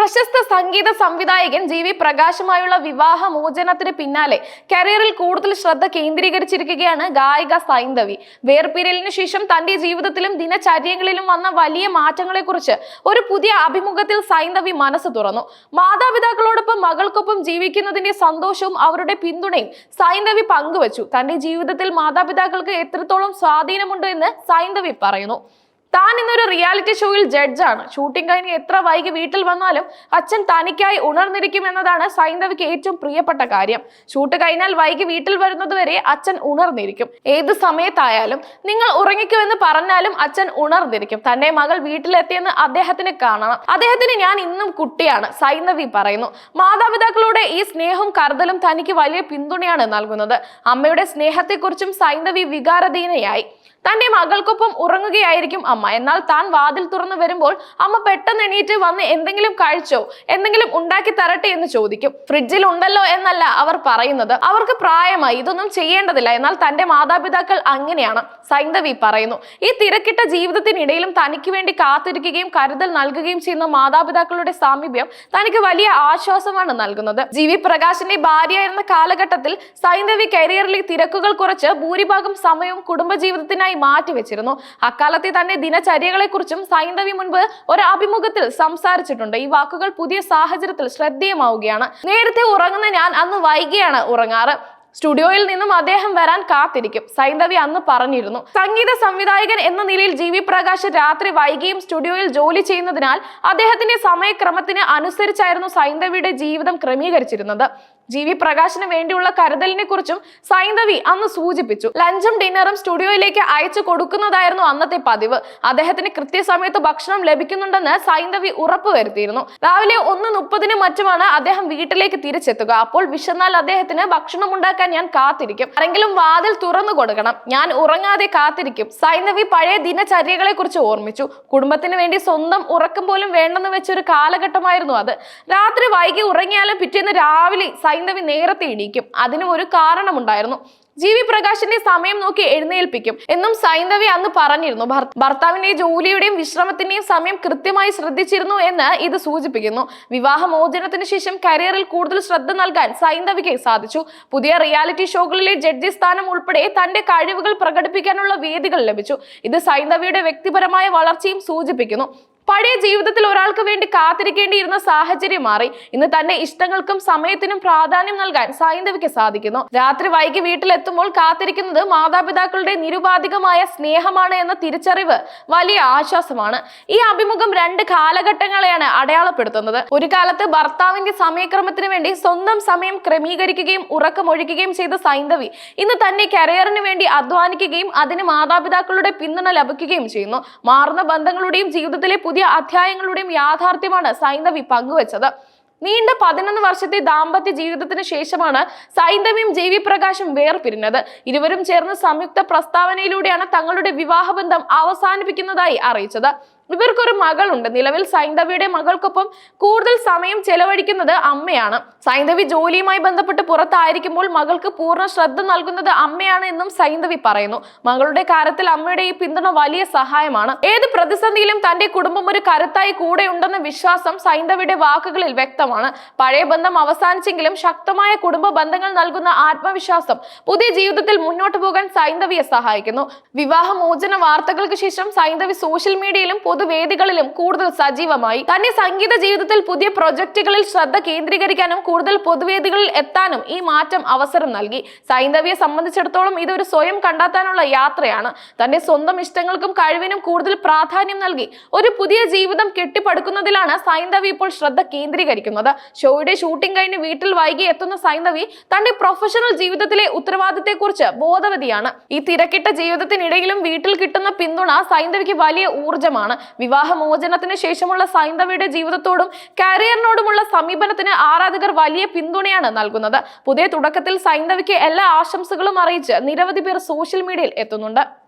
പ്രശസ്ത സംഗീത സംവിധായകൻ G V പ്രകാശുമായുള്ള വിവാഹ മോചനത്തിന് പിന്നാലെ കരിയറിൽ കൂടുതൽ ശ്രദ്ധ കേന്ദ്രീകരിച്ചിരിക്കുകയാണ് ഗായിക സൈന്ധവി വേർപിരലിന് ശേഷം തന്റെ ജീവിതത്തിലും ദിനചര്യങ്ങളിലും വന്ന വലിയ മാറ്റങ്ങളെക്കുറിച്ച് ഒരു പുതിയ അഭിമുഖത്തിൽ സൈന്ധവി മനസ്സ് തുറന്നു. മാതാപിതാക്കളോടൊപ്പം മകൾക്കൊപ്പം ജീവിക്കുന്നതിന്റെ സന്തോഷവും അവരുടെ പിന്തുണയും സൈന്ധവി പങ്കുവച്ചു. തന്റെ ജീവിതത്തിൽ മാതാപിതാക്കൾക്ക് എത്രത്തോളം സ്വാധീനമുണ്ട് എന്ന് സൈന്ധവി പറയുന്നു. താൻ ഇന്നൊരു റിയാലിറ്റി ഷോയിൽ ജഡ്ജാണ് ഷൂട്ടിംഗ് കഴിഞ്ഞ് എത്ര വൈകി വീട്ടിൽ വന്നാലും അച്ഛൻ തനിക്കായി ഉണർന്നിരിക്കും എന്നതാണ് സൈന്ധവിക്ക് ഏറ്റവും പ്രിയപ്പെട്ട കാര്യം. ഷൂട്ട് കഴിഞ്ഞാൽ വൈകി വീട്ടിൽ വരുന്നതുവരെ അച്ഛൻ ഉണർന്നിരിക്കും. ഏത് സമയത്തായാലും നിങ്ങൾ ഉറങ്ങിക്കുമെന്ന് പറഞ്ഞാലും അച്ഛൻ ഉണർന്നിരിക്കും. തന്റെ മകൾ വീട്ടിലെത്തിയെന്ന് അദ്ദേഹത്തിന് കാണണം. അദ്ദേഹത്തിന് ഞാൻ ഇന്നും കുട്ടിയാണ് സൈന്ധവി പറയുന്നു. മാതാപിതാക്കളുടെ ഈ സ്നേഹവും കരുതലും തനിക്ക് വലിയ പിന്തുണയാണ് നൽകുന്നത്. അമ്മയുടെ സ്നേഹത്തെക്കുറിച്ചും സൈന്ധവി വികാരധീനയായി. തന്റെ മകൾക്കൊപ്പം ഉറങ്ങുകയായിരിക്കും അമ്മ. എന്നാൽ താൻ വാതിൽ തുറന്നു വരുമ്പോൾ അമ്മ പെട്ടെന്ന് എണീറ്റ് വന്ന് എന്തെങ്കിലും കഴിച്ചോ എന്തെങ്കിലും ഉണ്ടാക്കി തരട്ടെ എന്ന് ചോദിക്കും. ഫ്രിഡ്ജിൽ ഉണ്ടല്ലോ എന്നല്ല അവർ പറയുന്നത്. അവർക്ക് പ്രായമായി ഇതൊന്നും ചെയ്യേണ്ടതില്ല. എന്നാൽ തന്റെ മാതാപിതാക്കൾ അങ്ങനെയാണ് സൈന്ധവി പറയുന്നു. ഈ തിരക്കിട്ട ജീവിതത്തിനിടയിലും തനിക്ക് വേണ്ടി കാത്തിരിക്കുകയും കരുതൽ നൽകുകയും ചെയ്യുന്ന മാതാപിതാക്കളുടെ സാമീപ്യം തനിക്ക് വലിയ ആശ്വാസമാണ് നൽകുന്നത്. ജി. വി. പ്രകാശിന്റെ ഭാര്യയായിരുന്ന കാലഘട്ടത്തിൽ സൈന്ധവി കരിയറിലെ തിരക്കുകൾ കുറച്ച് ഭൂരിഭാഗം സമയവും കുടുംബജീവിതത്തിനായി മാറ്റിവെച്ചിരുന്നു അക്കാലത്തെ തന്നെ ദിനചര്യകളെ കുറിച്ചും സൈന്ധവി മുൻപ് ഒരു അഭിമുഖത്തിൽ സംസാരിച്ചിട്ടുണ്ട്. ഈ വാക്കുകൾ പുതിയ സാഹചര്യത്തിൽ ശ്രദ്ധേയമാവുകയാണ്. നേരത്തെ ഉറങ്ങുന്ന ഞാൻ അന്ന് വൈകിയാണ് ഉറങ്ങാറ്. സ്റ്റുഡിയോയിൽ നിന്നും അദ്ദേഹം വരാൻ കാത്തിരിക്കും. സൈന്ധവി അന്ന് പറഞ്ഞിരുന്നു. സംഗീത സംവിധായകൻ എന്ന നിലയിൽ ജി വി പ്രകാശ് രാത്രി വൈകിയും സ്റ്റുഡിയോയിൽ ജോലി ചെയ്യുന്നതിനാൽ അദ്ദേഹത്തിന്റെ സമയക്രമത്തിന് അനുസരിച്ചായിരുന്നു സൈന്ധവിയുടെ ജീവിതം ക്രമീകരിച്ചിരുന്നത്. ജി വി പ്രകാശിന് വേണ്ടിയുള്ള കരുതലിനെ കുറിച്ചും സൈന്ധവി അന്ന് സൂചിപ്പിച്ചു. ലഞ്ചും ഡിന്നറും സ്റ്റുഡിയോയിലേക്ക് അയച്ചു കൊടുക്കുന്നതായിരുന്നു അന്നത്തെ പതിവ്. അദ്ദേഹത്തിന് കൃത്യസമയത്ത് ഭക്ഷണം ലഭിക്കുന്നുണ്ടെന്ന് സൈന്ധവി ഉറപ്പുവരുത്തിയിരുന്നു. രാവിലെ ഒന്ന് മുപ്പതിന് മറ്റുമാണ് അദ്ദേഹം വീട്ടിലേക്ക് തിരിച്ചെത്തുക. അപ്പോൾ വിശന്നാൽ അദ്ദേഹത്തിന് ഭക്ഷണം ഉണ്ടാക്കാൻ ഞാൻ കാത്തിരിക്കും. ആരെങ്കിലും വാതിൽ തുറന്നു കൊടുക്കണം. ഞാൻ ഉറങ്ങാതെ കാത്തിരിക്കും. സൈന്ധവി പഴയ ദിനചര്യകളെ കുറിച്ച് ഓർമ്മിച്ചു. കുടുംബത്തിന് വേണ്ടി സ്വന്തം ഉറക്കം പോലും വേണ്ടെന്ന് വെച്ചൊരു കാലഘട്ടമായിരുന്നു അത്. രാത്രി വൈകി ഉറങ്ങിയാലും പിറ്റേന്ന് രാവിലെ സൈന്ധവി നേരത്തെ എണീക്കും. അതിനും ഒരു കാരണമുണ്ടായിരുന്നു. ജി വി പ്രകാശിന്റെ സമയം നോക്കി എഴുന്നേൽപ്പിക്കും. എന്നും സൈന്ധവി അന്ന് പറഞ്ഞിരുന്നു. ഭർത്താവിന്റെ ജോലിയുടെയും വിശ്രമത്തിന്റെയും സമയം കൃത്യമായി ശ്രദ്ധിച്ചിരുന്നു എന്ന് ഇത് സൂചിപ്പിക്കുന്നു. വിവാഹമോചനത്തിന് ശേഷം കരിയറിൽ കൂടുതൽ ശ്രദ്ധ നൽകാൻ സൈന്ധവിക്ക് സാധിച്ചു. പുതിയ റിയാലിറ്റി ഷോകളിലെ ജഡ്ജി സ്ഥാനം ഉൾപ്പെടെ തന്റെ കഴിവുകൾ പ്രകടിപ്പിക്കാനുള്ള വേദികൾ ലഭിച്ചു. ഇത് സൈന്ധവിയുടെ വ്യക്തിപരമായ വളർച്ചയും സൂചിപ്പിക്കുന്നു. പഴയ ജീവിതത്തിൽ ഒരാൾക്ക് വേണ്ടി കാത്തിരിക്കേണ്ടിയിരുന്ന സാഹചര്യം മാറി. ഇന്ന് തന്റെ ഇഷ്ടങ്ങൾക്കും സമയത്തിനും പ്രാധാന്യം നൽകാൻ സൈന്ധവിക്ക് സാധിക്കുന്നു. രാത്രി വൈകി വീട്ടിലെത്തുമ്പോൾ കാത്തിരിക്കുന്നത് മാതാപിതാക്കളുടെ നിരുപാധികമായ സ്നേഹമാണ് എന്ന തിരിച്ചറിവ് വലിയ ആശ്വാസമാണ്. ഈ അഭിമുഖം രണ്ട് കാലഘട്ടങ്ങളെയാണ് അടയാളപ്പെടുത്തുന്നത്. ഒരു കാലത്ത് ഭർത്താവിന്റെ സമയക്രമത്തിന് വേണ്ടി സ്വന്തം സമയം ക്രമീകരിക്കുകയും ഉറക്കമൊഴിക്കുകയും ചെയ്ത സൈന്ധവി ഇന്ന് തന്റെ കരിയറിന് വേണ്ടി അധ്വാനിക്കുകയും അതിന് മാതാപിതാക്കളുടെ പിന്തുണ ലഭിക്കുകയും ചെയ്യുന്നു. മാറുന്ന ബന്ധങ്ങളുടെയും ജീവിതത്തിലെ പുതിയ അധ്യായങ്ങളുടെയും യാഥാർത്ഥ്യമാണ് സൈന്ധവി പങ്കുവച്ചത്. നീണ്ട പതിനൊന്ന് വർഷത്തെ ദാമ്പത്യ ജീവിതത്തിന് ശേഷമാണ് സൈന്ധവിയും ജെ വി പ്രകാശും വേർപിരിഞ്ഞത്. ഇരുവരും ചേർന്ന് സംയുക്ത പ്രസ്താവനയിലൂടെയാണ് തങ്ങളുടെ വിവാഹബന്ധം അവസാനിപ്പിക്കുന്നതായി അറിയിച്ചത്. ഇവർക്കൊരു മകളുണ്ട്. നിലവിൽ സൈന്ധവിയുടെ മകൾക്കൊപ്പം കൂടുതൽ സമയം ചെലവഴിക്കുന്നത് അമ്മയാണ്. സൈന്ധവി ജോലിയുമായി ബന്ധപ്പെട്ട് പുറത്തായിരിക്കുമ്പോൾ മകൾക്ക് പൂർണ ശ്രദ്ധ നൽകുന്നത് അമ്മയാണ് എന്നും സൈന്ധവി പറയുന്നു. മകളുടെ കാര്യത്തിൽ അമ്മയുടെ ഈ പിന്തുണ വലിയ സഹായമാണ്. ഏത് പ്രതിസന്ധിയിലും തന്റെ കുടുംബം ഒരു കരുത്തായി കൂടെ ഉണ്ടെന്ന വിശ്വാസം സൈന്ധവിയുടെ വാക്കുകളിൽ വ്യക്തമാണ്. പഴയ ബന്ധം അവസാനിച്ചെങ്കിലും ശക്തമായ കുടുംബ ബന്ധങ്ങൾ നൽകുന്ന ആത്മവിശ്വാസം പുതിയ ജീവിതത്തിൽ മുന്നോട്ട് പോകാൻ സൈന്ധവിയെ സഹായിക്കുന്നു. വിവാഹമോചന വാർത്തകൾക്ക് ശേഷം സൈന്ധവി സോഷ്യൽ മീഡിയയിലും പൊതുവേദികളിലും കൂടുതൽ സജീവമായി. തന്റെ സംഗീത ജീവിതത്തിൽ പുതിയ പ്രൊജക്ടുകളിൽ ശ്രദ്ധ കേന്ദ്രീകരിക്കാനും കൂടുതൽ പൊതുവേദികളിൽ എത്താനും ഈ മാറ്റം അവസരം നൽകി. സൈന്ധവിയെ സംബന്ധിച്ചിടത്തോളം ഇതൊരു സ്വയം കണ്ടെത്താനുള്ള യാത്രയാണ്. തന്റെ സ്വന്തം ഇഷ്ടങ്ങൾക്കും കഴിവിനും കൂടുതൽ പ്രാധാന്യം നൽകി ഒരു പുതിയ ജീവിതം കെട്ടിപ്പടുക്കുന്നതിലാണ് സൈന്ധവി ഇപ്പോൾ ശ്രദ്ധ കേന്ദ്രീകരിക്കുന്നത്. ഷോയുടെ ഷൂട്ടിംഗ് കഴിഞ്ഞ് വീട്ടിൽ വൈകി എത്തുന്ന സൈന്ധവി തന്റെ പ്രൊഫഷണൽ ജീവിതത്തിലെ ഉത്തരവാദിത്തത്തെക്കുറിച്ച് ബോധവതിയാണ്. ഈ തിരക്കിട്ട ജീവിതത്തിനിടയിലും വീട്ടിൽ കിട്ടുന്ന പിന്തുണ സൈന്ധവിക്ക് വലിയ ഊർജമാണ്. വിവാഹമോചനത്തിന് ശേഷമുള്ള സൈന്ധവിയുടെ ജീവിതത്തോടും കരിയറിനോടുമുള്ള സമീപനത്തിന് ആരാധകർ വലിയ പിന്തുണയാണ് നൽകുന്നത്. പുതിയ തുടക്കത്തിൽ സൈന്ധവിക്ക് എല്ലാ ആശംസകളും അറിയിച്ച് നിരവധി പേർ സോഷ്യൽ മീഡിയയിൽ എത്തുന്നുണ്ട്.